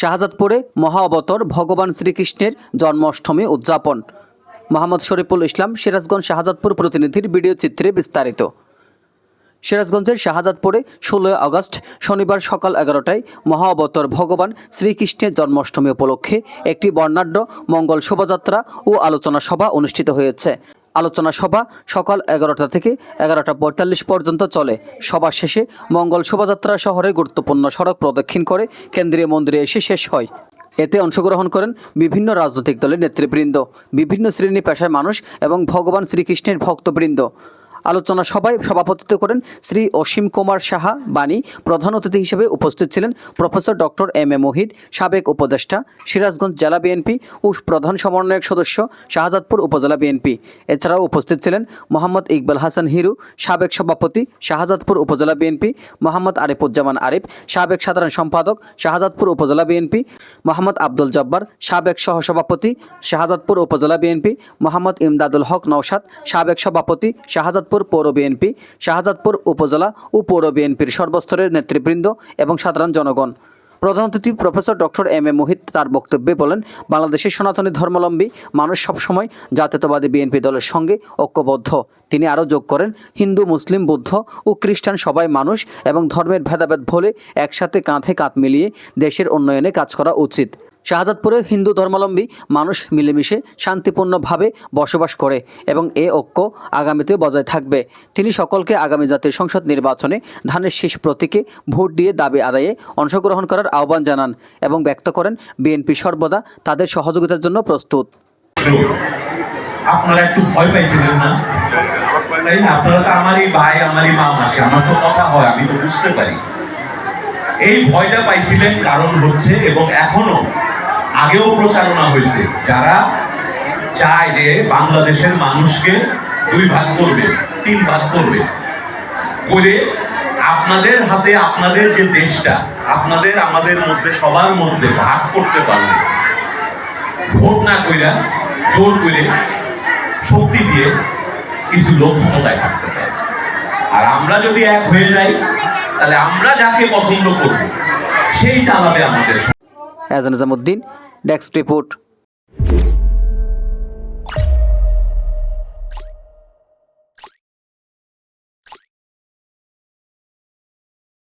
শাহজাদপুরে মহা অবতর ভগবান শ্রীকৃষ্ণের জন্মাষ্টমী উদযাপন। মোহাম্মদ শরীফুল ইসলাম সিরাজগঞ্জ শাহজাদপুর প্রতিনিধির ভিডিও চিত্রে বিস্তারিত। সিরাজগঞ্জের শাহজাদপুরে ষোলোই আগস্ট শনিবার সকাল এগারোটায় মহা অবতর ভগবান শ্রীকৃষ্ণের জন্মাষ্টমী উপলক্ষে একটি বর্ণাঢ্য মঙ্গল শোভাযাত্রা ও আলোচনা সভা অনুষ্ঠিত হয়েছে। আলোচনা সভা সকাল এগারোটা থেকে এগারোটা পঁয়তাল্লিশ পর্যন্ত চলে। সভা শেষে মঙ্গল শোভাযাত্রা শহরের গুরুত্বপূর্ণ সড়ক প্রদক্ষিণ করে কেন্দ্রীয় মন্দিরে এসে শেষ হয়। এতে অংশগ্রহণ করেন বিভিন্ন রাজনৈতিক দলের নেতৃবৃন্দ, বিভিন্ন শ্রেণি পেশায় মানুষ এবং ভগবান শ্রীকৃষ্ণের ভক্তবৃন্দ। আলোচনা সভায় সভাপতিত্ব করেন শ্রী অসীম কুমার সাহা বাণী প্রধান অতিথি হিসেবে উপস্থিত ছিলেন professor doctor M A Mohit, সাবেক উপদেষ্টা, সিরাজগঞ্জ জেলা বিএনপি ও প্রধান সমন্বয়ক সদস্য, শাহজাদপুর উপজেলা বিএনপি। এছাড়াও উপস্থিত ছিলেন মোহাম্মদ ইকবাল হাসান হিরু, সাবেক সভাপতি, শাহজাদপুর উপজেলা বিএনপি, মোহাম্মদ আরিফুজ্জামান আরিফ, সাবেক সাধারণ সম্পাদক, শাহজাদপুর উপজেলা বিএনপি, মোহাম্মদ আব্দুল জব্বার, সাবেক সহসভাপতি, শাহজাদপুর উপজেলা বিএনপি, মোহাম্মদ ইমদাদুল হক নওশাদ, সাবেক সভাপতি, শাহজাদপুর পৌর বিএনপি, শাহজাদপুর উপজেলা ও পৌর বিএনপির সর্বস্তরের নেতৃবৃন্দ এবং সাধারণ জনগণ। প্রধান অতিথি professor doctor M A Mohit তার বক্তব্যে বলেন, বাংলাদেশের সনাতনী ধর্মাবলম্বী মানুষ সবসময় জাতীয়তাবাদী বিএনপি দলের সঙ্গে ঐক্যবদ্ধ। তিনি আরও যোগ করেন, হিন্দু, মুসলিম, বৌদ্ধ ও খ্রিস্টান সবাই মানুষ এবং ধর্মের ভেদাভেদ ভোলে একসাথে কাঁধে কাঁধ মিলিয়ে দেশের উন্নয়নে কাজ করা উচিত। শাহজাদপুরে হিন্দু ধর্মাবলম্বী মানুষ মিলেমিশে শান্তিপূর্ণভাবে বসবাস করে এবং এ ঐক্য আগামীতেও বজায় থাকবে। তিনি সকলকে আগামী জাতীয় সংসদ নির্বাচনে ধানের শীষ প্রতীকে ভোট দিয়ে দাবি আদায়ে অংশগ্রহণ করার আহ্বান জানান এবং ব্যক্ত করেন, বিএনপি সর্বদা তাদের সহযোগিতার জন্য প্রস্তুত। আপনারা একটু ভয় পাইছিলেন না? আপনারা তো আমারই ভাই, আমারই মা মাসে আমার তো কথা হয়, আমি তো বুঝতে পারি। এই ভয়টা পাইছিলেন কারণ হচ্ছে এবং এখনও আগেও প্রচারণা হয়েছে। যারা চায় যে বাংলাদেশের মানুষকে দুই ভাগ করবে, তিন ভাগ করবে। করে আপনাদের হাতে আপনাদের যে দেশটা, আপনাদের আমাদের মধ্যে, সবার মধ্যে ভাগ করতে পারবে ভোট না কইরা জোর করে শক্তি দিয়ে কিছু লোক ক্ষমতায় থাকতে পারে। আর আমরা যদি এক হয়ে যাই, তাহলে আমরা যাকে পছন্দ করব, সেই চালাবে আমাদের এজান নিজামুদ্দিন ডেস্ক রিপোর্ট